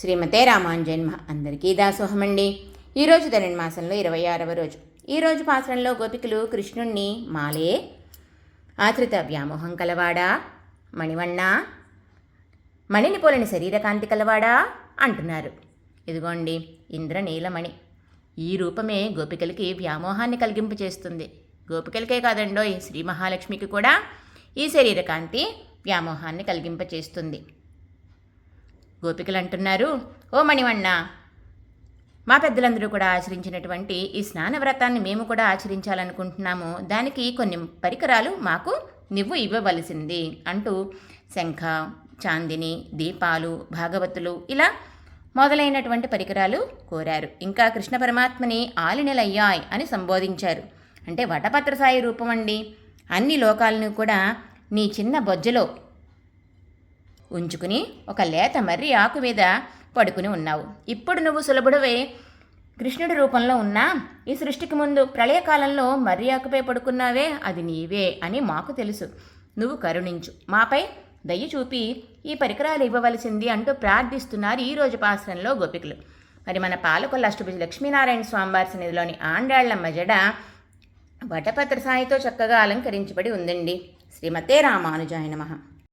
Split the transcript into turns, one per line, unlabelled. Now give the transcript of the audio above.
శ్రీమతే రామాంజన్మ అందరికీ దాసోహమండి. ఈరోజు ధనుర్మాసంలో మాసంలో ఇరవై ఆరవ రోజు. ఈరోజు పాసరంలో గోపికలు కృష్ణుణ్ణి మాలే ఆతృత వ్యామోహం కలవాడా మణివಣ್ణ మణిని పోలిన శరీరకాంతి కలవాడా అంటున్నారు. ఇదిగోండి ఇంద్ర నీలమణి ఈ రూపమే గోపికలకి వ్యామోహాన్ని కలిగింపచేస్తుంది గోపికలకే కాదండోయ్ శ్రీ మహాలక్ష్మికి కూడా ఈ శరీరకాంతి వ్యామోహాన్ని కలిగింపచేస్తుంది. గోపికలు అంటున్నారు ఓ మణివన్న మా పెద్దలందరూ కూడా ఆచరించినటువంటి ఈ స్నాన వ్రతాన్ని మేము కూడా ఆచరించాలనుకుంటున్నాము. దానికి కొన్ని పరికరాలు మాకు నువ్వు ఇవ్వవలసింది అంటూ శంఖ చాందిని దీపాలు భాగవతులు ఇలా మొదలైనటువంటి పరికరాలు కోరారు. ఇంకా కృష్ణ పరమాత్మని ఆలినెలయ్యాయ్ అని సంబోధించారు. అంటే వటపత్రసాయి రూపం అండి. అన్ని లోకాలను కూడా నీ చిన్న బొజ్జలో ఉంచుకుని ఒక లేత మర్రి ఆకు మీద పడుకుని ఉన్నావు. ఇప్పుడు నువ్వు సులభుడవే. కృష్ణుడి రూపంలో ఉన్నా ఈ సృష్టికి ముందు ప్రళయకాలంలో మర్రి ఆకుపై పడుకున్నావే అది నీవే అని మాకు తెలుసు. నువ్వు కరుణించు. మాపై దయ చూపి ఈ పరికరాలు ఇవ్వవలసింది అంటూ ప్రార్థిస్తున్నారు ఈ రోజు పాసనంలో గోపికలు. మరి మన పాలకొల్ల అష్టభుజ లక్ష్మీనారాయణ స్వామివారి సన్నిధిలోని ఆండాళ్ళమ్మ జడ వటపత్ర సాయితో చక్కగా అలంకరించబడి ఉందండి. శ్రీమతే రామానుజాయ నమః.